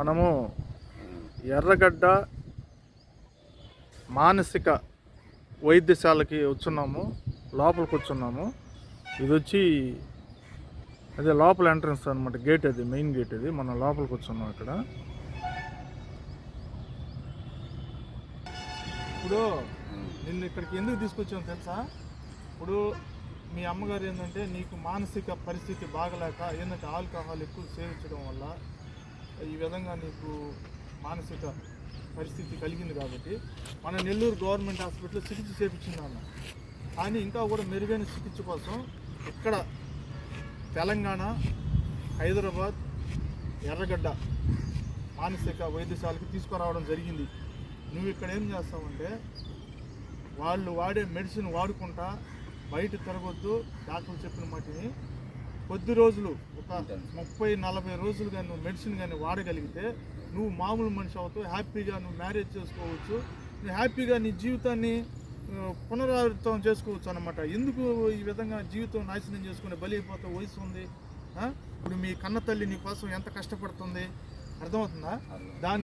మనము ఎర్రగడ్డ మానసిక వైద్యశాలకి వచ్చున్నాము లోపలికి వచ్చున్నాము. ఇది వచ్చి అదే లోపల ఎంట్రన్స్ అనమాట గేట్ అది మెయిన్ గేట్ అది. మనం లోపలికి వచ్చున్నాం ఇక్కడ. ఇప్పుడు నిన్ను ఇక్కడికి ఎందుకు తీసుకొచ్చాను తెలుసా? ఇప్పుడు మీ అమ్మగారు ఏంటంటే నీకు మానసిక పరిస్థితి బాగలేక ఏంటంటే ఆల్కహాల్ ఎక్కువ సేవించడం వల్ల ఈ విధంగా నీకు మానసిక పరిస్థితి కలిగింది కాబట్టి మన నెల్లూరు గవర్నమెంట్ హాస్పిటల్లో చికిత్స చేపించిందన్న కానీ ఇంకా కూడా మెరుగైన చికిత్స కోసం ఇక్కడ తెలంగాణ హైదరాబాద్ ఎర్రగడ్డ మానసిక వైద్యశాలకి తీసుకురావడం జరిగింది. నువ్వు ఇక్కడ ఏం చేస్తావంటే వాళ్ళు వాడే మెడిసిన్ వాడుకుంటా బయట తిరగొద్దు డాక్టర్లు చెప్పిన మట్టిని కొద్ది రోజులు ఒక ముప్పై నలభై రోజులు కానీ నువ్వు మెడిసిన్ కానీ వాడగలిగితే నువ్వు మామూలు మనిషి అవుతావు హ్యాపీగా నువ్వు మ్యారేజ్ చేసుకోవచ్చు నువ్వు హ్యాపీగా నీ జీవితాన్ని పునరావృతం చేసుకోవచ్చు అనమాట ఎందుకు ఈ విధంగా జీవితం నాశనం చేసుకునే బలి అయిపోతావు వయసు ఉంది? ఇప్పుడు మీ కన్న తల్లి నీ కోసం ఎంత కష్టపడుతుంది? అర్థమవుతుందా? దాని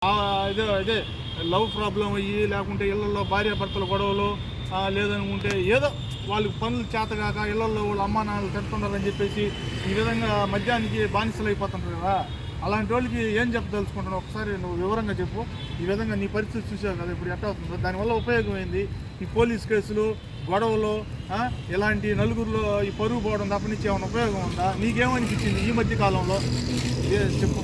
ఇదే ఇదే లవ్ ప్రాబ్లం అయ్యి లేకుంటే ఇళ్ళలో భార్యాభర్తల గొడవలు లేదనుకుంటే ఏదో వాళ్ళకి పనులు చేతగాక ఇళ్ళలో వాళ్ళ అమ్మా నాన్నలు తిడుతున్నారని చెప్పేసి ఈ విధంగా మద్యానికి బానిసలు అయిపోతుంటారు కదా. అలాంటి వాళ్ళకి ఏం చెప్పదలుచుకుంటున్నావు ఒకసారి నువ్వు వివరంగా చెప్పు. ఈ విధంగా నీ పరిస్థితి చూసావు కదా ఇప్పుడు ఎట్లా అవుతుందో? దానివల్ల ఉపయోగం ఏంది? ఈ పోలీస్ కేసులు గొడవలు ఇలాంటి నలుగురిలో ఈ పరుగు పోవడం తప్ప నుంచి ఏమైనా ఉపయోగం ఉందా? నీకేమనిపించింది ఈ మధ్య కాలంలో? చెప్పు.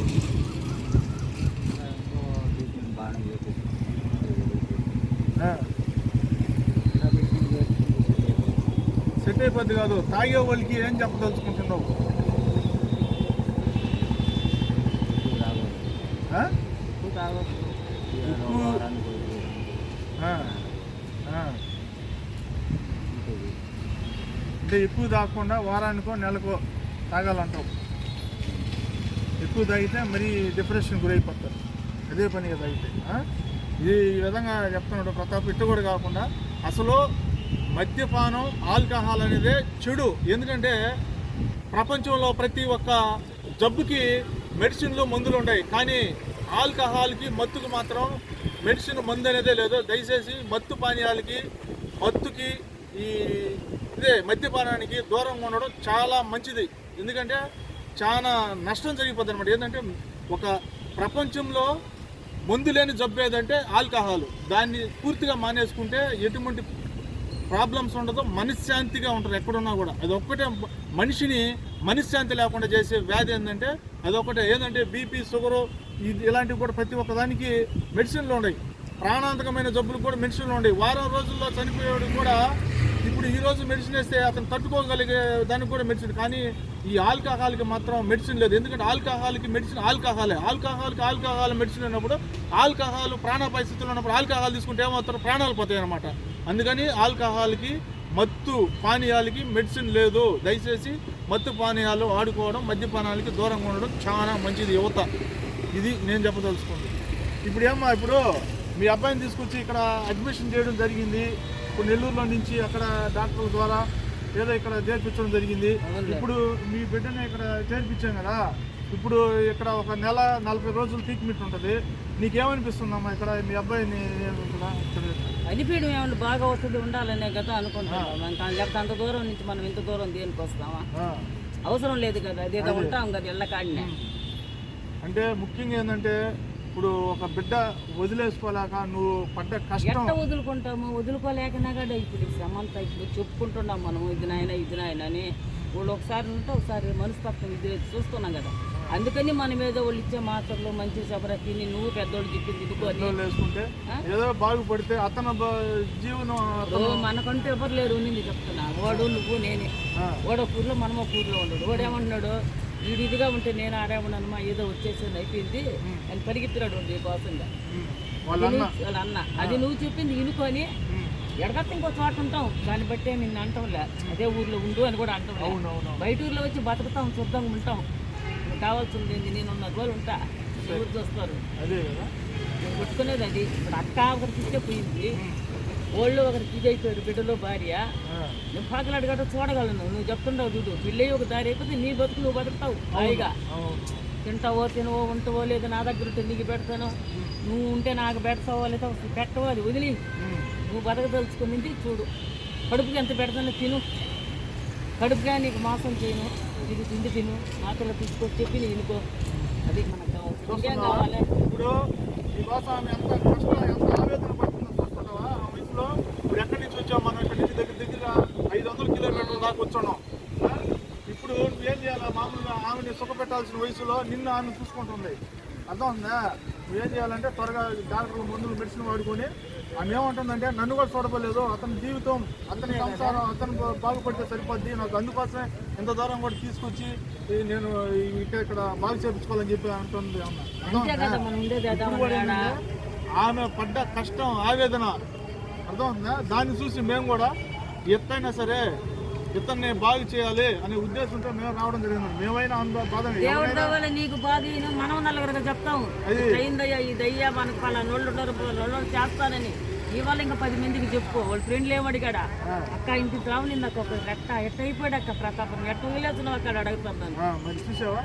ఆ. సెట్ అయిపోద్ది కాదు. తాగే వాళ్ళకి ఏం చెప్పదలుచుకుంటున్నావు? అంటే ఎక్కువ తాగకుండా వారానికో నెలకో తాగాలంటావు. ఎక్కువ తాగితే మరీ డిప్రెషన్ గురైపోతారు. అదే పనిగా తాగితే ఈ విధంగా చెప్తున్నాడు ప్రతాప్. ఇట్టు కూడా కాకుండా అసలు మద్యపానం ఆల్కహాల్ అనేదే చెడు. ఎందుకంటే ప్రపంచంలో ప్రతి ఒక్క జబ్బుకి మెడిసిన్లు మందులు ఉన్నాయి కానీ ఆల్కహాల్కి మత్తుకు మాత్రం మెడిసిన్ మందు అనేదే లేదు. దయచేసి మత్తు పానీయాలకి మత్తుకి ఈ ఇదే మద్యపానానికి దూరంగా ఉండడం చాలా మంచిది. ఎందుకంటే చాలా నష్టం జరిగిపోతుంది అనమాట ఏంటంటే ఒక ప్రపంచంలో మందు లేని జబ్బు ఏదంటే ఆల్కహాల్. దాన్ని పూర్తిగా మానేసుకుంటే ఎటువంటి ప్రాబ్లమ్స్ ఉండదు మనశ్శాంతిగా ఉంటారు ఎక్కడున్నా కూడా. అది ఒక్కటే మనిషిని మనశ్శాంతి లేకుండా చేసే వ్యాధి ఏంటంటే అదొకటే ఏంటంటే బీపీ షుగరు ఇది ఇలాంటివి కూడా ప్రతి ఒక్క దానికి మెడిసిన్లు ఉన్నాయి. ప్రాణాంతకమైన జబ్బులు కూడా మెడిసిన్లు ఉన్నాయి. వారం రోజుల్లో చనిపోయేవాడు కూడా ఇప్పుడు ఈ రోజు మెడిసిన్ వేస్తే అతను తట్టుకోగలిగే దానికి కూడా మెడిసిన్. కానీ ఈ ఆల్కహాల్కి మాత్రం మెడిసిన్ లేదు. ఎందుకంటే ఆల్కహాల్కి మెడిసిన్ ఆల్కహాలే. ఆల్కహాల్కి ఆల్కహాల్ మెడిసిన్ ఉన్నప్పుడు ఆల్కహాల్ ప్రాణ పరిస్థితులు ఉన్నప్పుడు ఆల్కహాల్ తీసుకుంటే ఏమవుతారు? ప్రాణాలు పోతాయి అనమాట అందుకని ఆల్కహాల్కి మత్తు పానీయాలకి మెడిసిన్ లేదు. దయచేసి మత్తు పానీయాలు ఆడుకోవడం మద్యపానాలకి దూరంగా ఉండడం చాలా మంచిది యువత. ఇది నేను చెప్పదలుచుకుంది. ఇప్పుడు ఏమ్మా ఇప్పుడు మీ అబ్బాయిని తీసుకొచ్చి ఇక్కడ అడ్మిషన్ చేయడం జరిగింది. ఇప్పుడు నెల్లూరులో నుంచి అక్కడ డాక్టర్ల ద్వారా ఏదో ఇక్కడ చేర్పించడం జరిగింది. ఇప్పుడు మీ బిడ్డని ఇక్కడ చేర్పించాం కదా. ఇప్పుడు ఇక్కడ ఒక నెల నలభై రోజులు ట్రీట్మెంట్ ఉంటుంది. నీకేమనిపిస్తుందమ్మా ఇక్కడ మీ అబ్బాయిని అనిపించడం ఏమన్నా బాగా వస్తుంది ఉండాలనే కదా అనుకుంటున్నాం. లేకపోతే అంత దూరం నుంచి మనం ఇంత దూరం దేనికి వస్తామా. అవసరం లేదు కదా. అదేదో ఉంటాం కదా ఇళ్ళ కాడినే. అంటే ముఖ్యంగా ఏంటంటే ఇప్పుడు ఒక బిడ్డ వదిలేసుకోలేక నువ్వు పడ్డ కష్టం వదులుకుంటాము? వదులుకోలేకనా కూడా ఇప్పుడు శ్రమంతా ఇప్పుడు చెప్పుకుంటున్నాం మనం ఇది నాయన ఇది నాయన అని. వాళ్ళు ఒకసారి ఉంటే ఒకసారి మనస్తత్వం ఇది లేదు చూస్తున్నాం కదా. అందుకని మనం ఏదో వాళ్ళు ఇచ్చే మాత్రలు మంచి సబర తిని నువ్వు పెద్దోళ్ళు చెప్పింది ఇదిగో అని. పిల్లలు వేసుకుంటే ఏదో బాగుపడితే అతను జీవనం మనకంటూ ఎవరు లేరు ఉన్నింది చెప్తున్నా. వాడు నువ్వు నేనే. వాడు ఒక ఊర్లో మనం ఒక ఊర్లో ఉండడు. వాడు ఏమంటున్నాడు వీడు ఇదిగా ఉంటే నేను ఆడేమన్నానమ్మా ఏదో వచ్చేసింది అయిపోయింది. అని పరిగెత్తున్నాడు నీ కోసంగా. వాళ్ళ అన్న. అది నువ్వు చెప్పింది ఇనుకొని. ఎడగత్త ఇంకో చోట ఉంటాం. దాన్ని బట్టే నిన్ను అంటాంలే. అదే ఊర్లో ఉండు అని కూడా అంటాం బయట ఊర్లో వచ్చి బతుకుతాం శుద్ధంగా ఉంటాం. కావాల్సింది ఏంది? నేను ఉన్న రోజులు ఉంటా. ఎవరు చూస్తారు? అదే కదా. నేను కొట్టుకునేది అది. ఇప్పుడు అక్క ఒకరికి ఇచ్చే పోయింది. వాళ్ళు ఒకరికి ఇది అయిపోయారు బిడ్డలో భార్య. ఆ. నేను పాకలాడు గట్ట చూడగలను. నువ్వు చెప్తుంటావు చూడు. పెళ్ళి ఒక దారి అయిపోతే నీ బతుకు నువ్వు బతుకుతావు హాయిగా. తింటావో తినవో ఉంటావో లేదు నా దగ్గర ఉంటే నీకు పెడతాను. నువ్వు ఉంటే నాకు పెడతావో లేదా పెట్టవో అది వదిలి. నువ్వు బతకదలుచుకునింది చూడు. కడుపుకి ఎంత పెడతానో తిను. కడుపుగా నీకు మోసం చేయను. ఇది తిండి తిను మాత్రలు తీసుకొచ్చి చెప్పి ఇనుకో అది మనకు కావాలి. ఇప్పుడు ఆమె ఎంత కష్టం ఎంత ఆవేదన పడుతుందో చూస్తున్నావా? ఆ వయసులో ఇప్పుడు ఎక్కడి నుంచి వచ్చావు మనం? ఇక్కడి నుంచి దగ్గర దగ్గర ఐదు వందల కిలోమీటర్ల దాకా వచ్చున్నాం? ఇప్పుడు నువ్వేం చేయాలి? మామూలుగా ఆమెని సుఖపెట్టాల్సిన వయసులో నిన్ను ఆమె చూసుకుంటుంది. అర్థం ఉందా నువ్వేం చేయాలంటే త్వరగా డాక్టర్లు మందులు మెడిసిన్ వాడుకొని ఆమె ఏమంటుందంటే నన్ను కూడా చూడబోలేదు. అతని జీవితం అతని సంసారం అతను బాగుపడితే సరిపోద్ది. నాకు అందుకోసమే ఇంత దూరం కూడా తీసుకొచ్చి నేను ఇక్కడ బాగు చేయించుకోవాలని చెప్పి అంటుంది ఆమె పడ్డ కష్టం ఆవేదన. అర్థం ఉందా దాన్ని చూసి మేము కూడా ఎత్తైనా సరే ఇతన్ని బాగు చేయాలి అనే ఉద్దేశంతో మేము రావడం జరిగింది. మేమైనా బాధ దేవుడి దవ్వల నీకు బాధ మనం నలుగురుగా చెప్తాం అది అయిందయ్యా ఈ దయ్యా మనకు పలానా నోళ్ళు వాళ్ళు చేస్తానని. ఇవాళ ఇంకా పది మందికి చెప్పుకో వాళ్ళ ఫ్రెండ్లు ఏమడిగాడా అక్క ఇంటికి రావు నిన్న ఒక ఎట్ట ఎట్ట అయిపోయాడు అక్క ప్రతాపం. ఎట్ట వదిలేస్తున్నావు అక్కడ? అడుగుతున్నాను ఆ, మరి చూసావా?